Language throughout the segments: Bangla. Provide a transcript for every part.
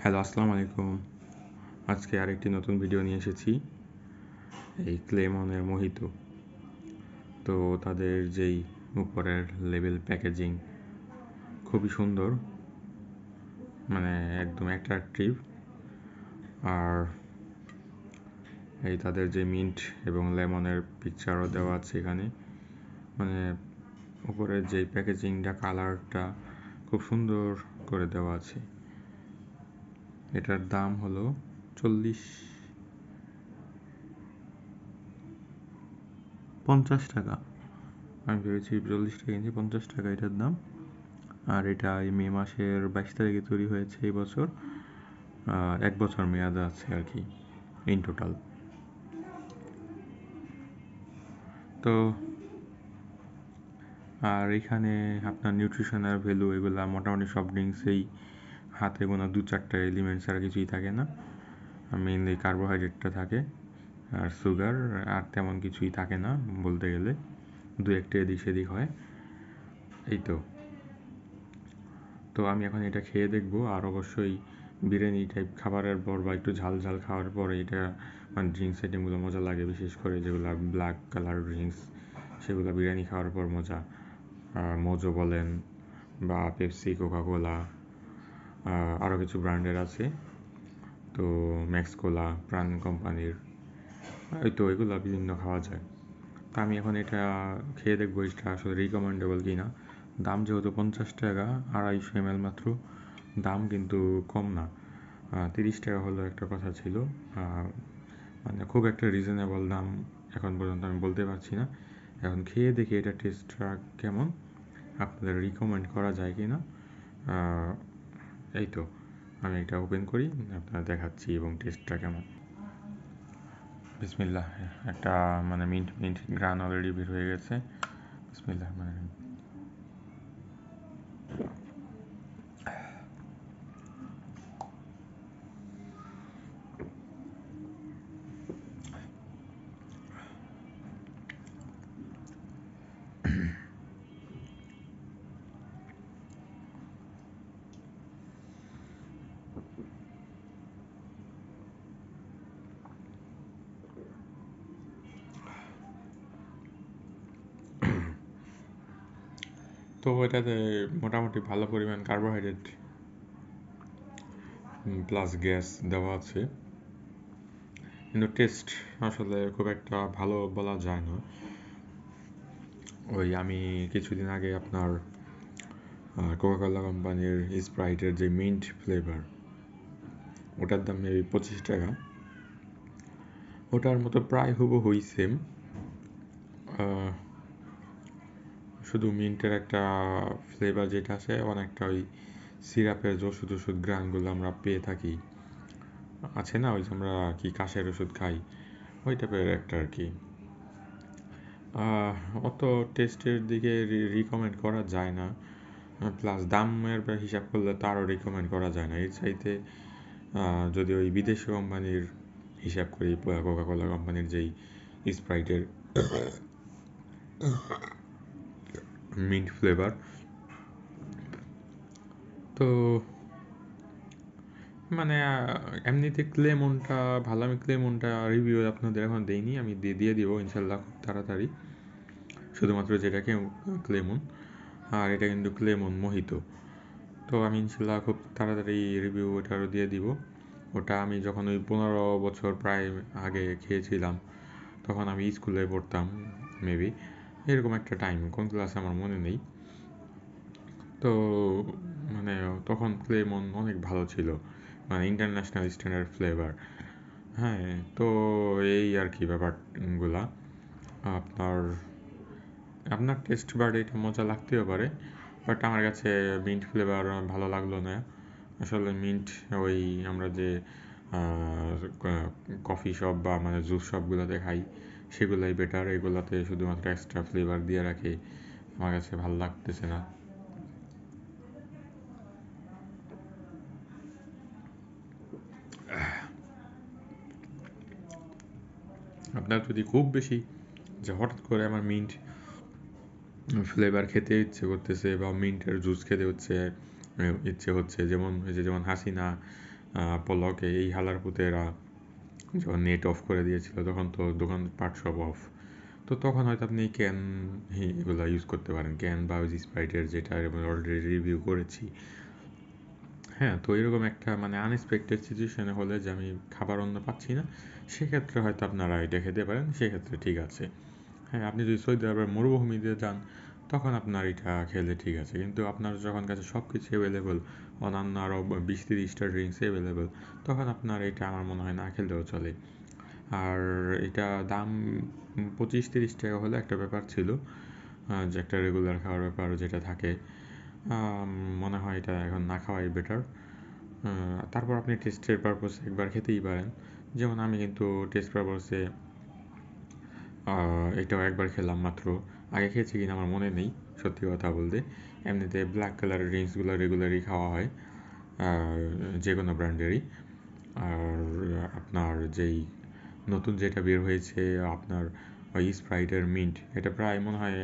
হ্যালো, আসসালামু আলাইকুম। আজকে আরেকটি নতুন ভিডিও নিয়ে এসেছি। এই ক্লেমনের মোহিত। তো তাদের যেই উপরের লেভেল প্যাকেজিং খুবই সুন্দর মানে একদম অ্যাট্রাকটিভ। আর এই তাদের যে মিন্ট এবং লেমনের পিকচারও দেওয়া আছে এখানে। মানে উপরের যে প্যাকেজিংটা, কালারটা খুব সুন্দর করে দেওয়া আছে। এটার দাম হলো চল্লিশ, পঞ্চাশ টাকা। আমি ভেবেছি চল্লিশ টাকা কিনছি, পঞ্চাশ টাকা এটার দাম। আর এটা এই মে মাসের বাইশ তারিখে তৈরি হয়েছে এই বছর। এক বছর মেয়াদ আছে আর কি ইন টোটাল তো আর এখানে আপনার নিউট্রিশনাল ভ্যালু এগুলা মোটামুটি সব ড্রিঙ্কসেই হাতে গোনা দু চারটা এলিমেন্ট ছাড়া কিছুই থাকে না। মেইনলি কার্বোহাইড্রেটটা থাকে আর সুগার আর তেমন কিছুই থাকে না বলতে গেলে। দু একটা এদিক সেদিক হয়। এই তো। তো আমি এখন এটা খেয়ে দেখব আর অবশ্যই বিরিয়ানি টাইপ খাবারের পর বা একটু ঝাল ঝাল খাওয়ার পরে এটা মানে ড্রিঙ্কস আইটেমগুলো মজা লাগে, বিশেষ করে যেগুলো ব্ল্যাক কালার ড্রিঙ্কস সেগুলো বিরিয়ানি খাওয়ার পর মজা। মোজো বলেন বা পেপসি কোকাকোলা আরও কিছু ব্র্যান্ডের আছে। তো ম্যাক্স কোলা প্রাণ কোম্পানির ওই তো এগুলো বিভিন্ন খাওয়া যায়। তা আমি এখন এটা খেয়ে দেখব, এটা আসলে রিকমেন্ডেবল কি না দাম যেহেতু পঞ্চাশ টাকা, আড়াইশো এম মাত্র, দাম কিন্তু কম না। তিরিশ টাকা হলো একটা কথা ছিল। মানে খুব একটা রিজনেবল দাম এখন পর্যন্ত আমি বলতে পারছি না। এখন খেয়ে দেখি এটা টেস্টটা কেমন, আপনাদের রিকমেন্ড করা যায় কি না এই তো, আমি এটা ওপেন করি, আপনার দেখাচ্ছি এবং টেস্টটা কেমন। বিসমিল্লাহ, একটা মানে মিন্ট মিন্ট, গ্রান অলরেডি বের হয়ে গেছে। বিসমিল্লাহ মানে তো এটাতে মোটামুটি ভালো পরিমাণ কার্বোহাইড্রেট প্লাস গ্যাস দেওয়া আছে। কিন্তু টেস্ট আসলে খুব একটা ভালো বলা যায় না। ওই আমি কিছুদিন আগে আপনার কোকাকোলা কোম্পানির স্প্রাইটের যে মিন্ট ফ্লেভার ওটার দাম মেবি পঁচিশ টাকা। ওটার মতো প্রায় হুবহুই সেম শুধু মিন্টের একটা ফ্লেভার যেটা আছে, অনেকটা ওই সিরাপের যে ওষুধ ওষুধ গ্রানগুলো আমরা পেয়ে থাকি। আছে না ওই যে আমরা কি কাশের ওষুধ খাই? ওই টাইপের একটা আর কি। অত টেস্টের দিকে রিকমেন্ড করা যায় না। প্লাস দামের হিসাব করলে তো আরও রিকমেন্ড করা যায় না। এর চাইতে যদি ওই বিদেশি কোম্পানির হিসাব করি কোকাকোলা কোম্পানির যেই স্প্রাইটের মিন্ট ফ্লেভার তো মানে এমনিতে ক্লেমনটা ভালো আমি ক্লেমনটা রিভিউ আপনাদের এখন দেইনি, আমি দিয়ে দিয়ে দিব ইনশাল্লাহ খুব তাড়াতাড়ি। শুধুমাত্র যেটাকে ক্লেমন আর এটা কিন্তু ক্লেমন মোহিত। তো আমি ইনশাল্লাহ খুব তাড়াতাড়ি রিভিউ ওটারও দিয়ে দিব। ওটা আমি যখন ওই পনেরো বছর প্রায় আগে খেয়েছিলাম, তখন আমি স্কুলে পড়তাম মেবি এরকম একটা টাইম কোন ক্লাসে আমার মনে নেই। তো মানে তখন ক্লেমন অনেক ভালো ছিল মানে ইন্টারন্যাশনাল স্ট্যান্ডার্ড ফ্লেভার হ্যাঁ তো এই আর কি ব্যাপারগুলা। আপনার আপনার টেস্ট বার্ডে এটা মজা লাগতেও পারে। বাট আমার কাছে মিন্ট ফ্লেভার ভালো লাগল না। আসলে মিন্ট ওই আমরা যে কফি শপ বা মানে জুস শপগুলোতে খাই, সেগুলাই বেটার এগুলোতে শুধুমাত্র এক্সট্রা ফ্লেভার দিয়ে রাখে। আমার কাছে ভালো লাগতেছে না। আপনার যদি খুব বেশি যে হঠাৎ করে আমার মিন্ট ফ্লেভার খেতে ইচ্ছে করতেছে বা মিন্টের জুস খেতে হচ্ছে ইচ্ছে হচ্ছে। যেমন হয়েছে যেমন হাসিনা পলকে এই হালারপুতেরা যখন নেট অফ করে দিয়েছিল, তখন তো দোকানপাট সব অফ তো তখন হয়তো আপনি ক্যান এগুলো ইউজ করতে পারেন। ক্যান বা ওই স্প্রাইটের যেটা অলরেডি রিভিউ করেছি। হ্যাঁ তো এরকম একটা মানে আনএক্সপেক্টেড সিচুয়েশনে হলে যে আমি খাবার অন্য পাচ্ছি না, সেক্ষেত্রে হয়তো আপনারা এটা খেতে পারেন, সেক্ষেত্রে ঠিক আছে। হ্যাঁ আপনি যদি সৌদি আরবের মরুভূমিতে যান, তখন আপনার এটা খেলে ঠিক আছে। কিন্তু আপনার যখন কাছে সব কিছু অ্যাভেলেবল অন্যান্য আরও বিশ তিরিশটা ড্রিঙ্কস অ্যাভেলেবল তখন আপনার এটা আমার মনে হয় না খেলেও চলে। আর এটা দাম পঁচিশ তিরিশ টাকা হলে একটা ব্যাপার ছিল যে একটা রেগুলার খাওয়ার ব্যাপার যেটা থাকে। মনে হয় এটা এখন না খাওয়াই বেটার তারপর আপনি টেস্টের পারপোসে একবার খেতেই পারেন। যেমন আমি কিন্তু টেস্ট পারপোসে এটাও একবার খেলাম মাত্র। আগে খেয়েছি কিনা আমার মনে নেই, সত্যি কথা বলতে। এমনিতে ব্ল্যাক কালারের ড্রিঙ্কসগুলো রেগুলারই খাওয়া হয় যে কোনো ব্র্যান্ডেরই আর আপনার যেই নতুন যেটা বের হয়েছে, আপনার ওই স্প্রাইটের মিন্ট এটা প্রায় মনে হয়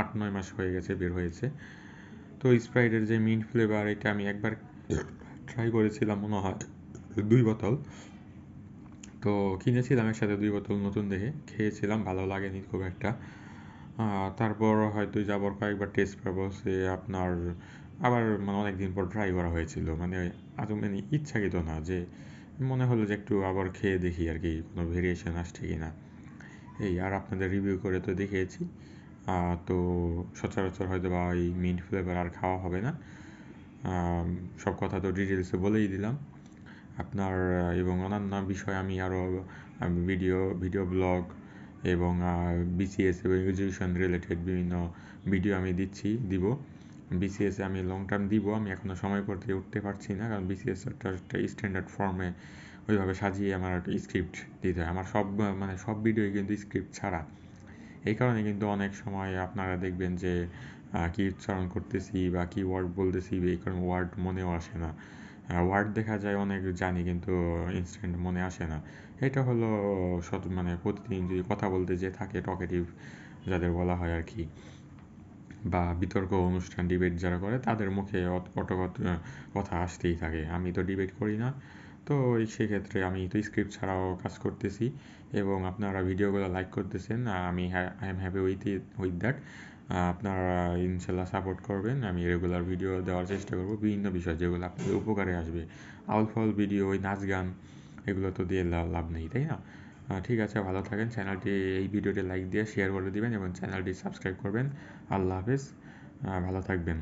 আট, নয় মাস হয়ে গেছে বের হয়েছে। তো স্প্রাইটের যে মিন্ট ফ্লেভার এটা আমি একবার ট্রাই করেছিলাম মনে হয়, দুই বোতল। তো কিনেছিলাম একসাথে দুই বোতল নতুন দেখে। খেয়েছিলাম, ভালো লাগেনি খুব একটা। তারপর হয়তো যাবার কয়েকবার টেস্ট করব, সে আপনার আবার মানে অনেকদিন পর ট্রাই করা হয়েছিল। মানে আজ মানে ইচ্ছাকৃত না যে, মনে হলো যে একটু আবার খেয়ে দেখি আর কি, কোনো ভেরিয়েশন আসছে কি না এই আর আপনাদের রিভিউ করে তো দেখিয়েছি। তো সচরাচর হয়তো বা ওই মিন্ট ফ্লেভার আর খাওয়া হবে না। সব কথা তো ডিটেলসে বলেই দিলাম। আপনার এবং অন্যান্য বিষয় আমি আরও ভিডিও ভিডিও ব্লগ এবং বিসিএস এবং এডুকেশন রিলেটেড বিভিন্ন ভিডিও আমি দিচ্ছি, দিব। বিসিএসে আমি লং টার্ম দিব, আমি এখনও সময় করতে উঠতে পারছি না, কারণ বিসিএস একটা স্ট্যান্ডার্ড ফর্মে ওইভাবে সাজিয়ে আমার স্ক্রিপ্ট দিতে হয়। আমার সব মানে সব ভিডিওই কিন্তু স্ক্রিপ্ট ছাড়া। এই কারণে কিন্তু অনেক সময় আপনারা দেখবেন যে কী উচ্চারণ করতেছি বা কী ওয়ার্ড বলতেছি, এই কারণে ওয়ার্ড মনেও আসে না। ওয়ার্ড দেখা যায়, অনেক জানি কিন্তু ইনস্ট্যান্ট মনে আসে না। এটা হলো সত মানে প্রতিদিন যদি কথা বলতে যে থাকে টকেটিভ যাদের বলা হয় আর কি। বা বিতর্ক অনুষ্ঠান ডিবেট যারা করে, তাদের মুখে অটকত কথা আসতেই থাকে। আমি তো ডিবেট করি না। তো সেক্ষেত্রে আমি তো স্ক্রিপ্ট ছাড়াও কাজ করতেছি এবং আপনারা ভিডিওগুলো লাইক করতেছেন। আমি I am happy with with that আপনারা ইনশাল্লাহ সাপোর্ট করবেন। আমি রেগুলার ভিডিও দেওয়ার চেষ্টা করব। বিভিন্ন বিষয় যেগুলো আপনাদের উপকারে আসবে। আউল ফল ভিডিও ওই নাচ গান, এগুলো তো দিয়ে লাভ নেই, তাই না? ঠিক আছে, ভালো থাকেন। চ্যানেলটি এই ভিডিওটি লাইক দিয়ে শেয়ার করে দিবেন এবং চ্যানেলটি সাবস্ক্রাইব করবেন। আল্লাহ হাফেজ। ভালো থাকবেন।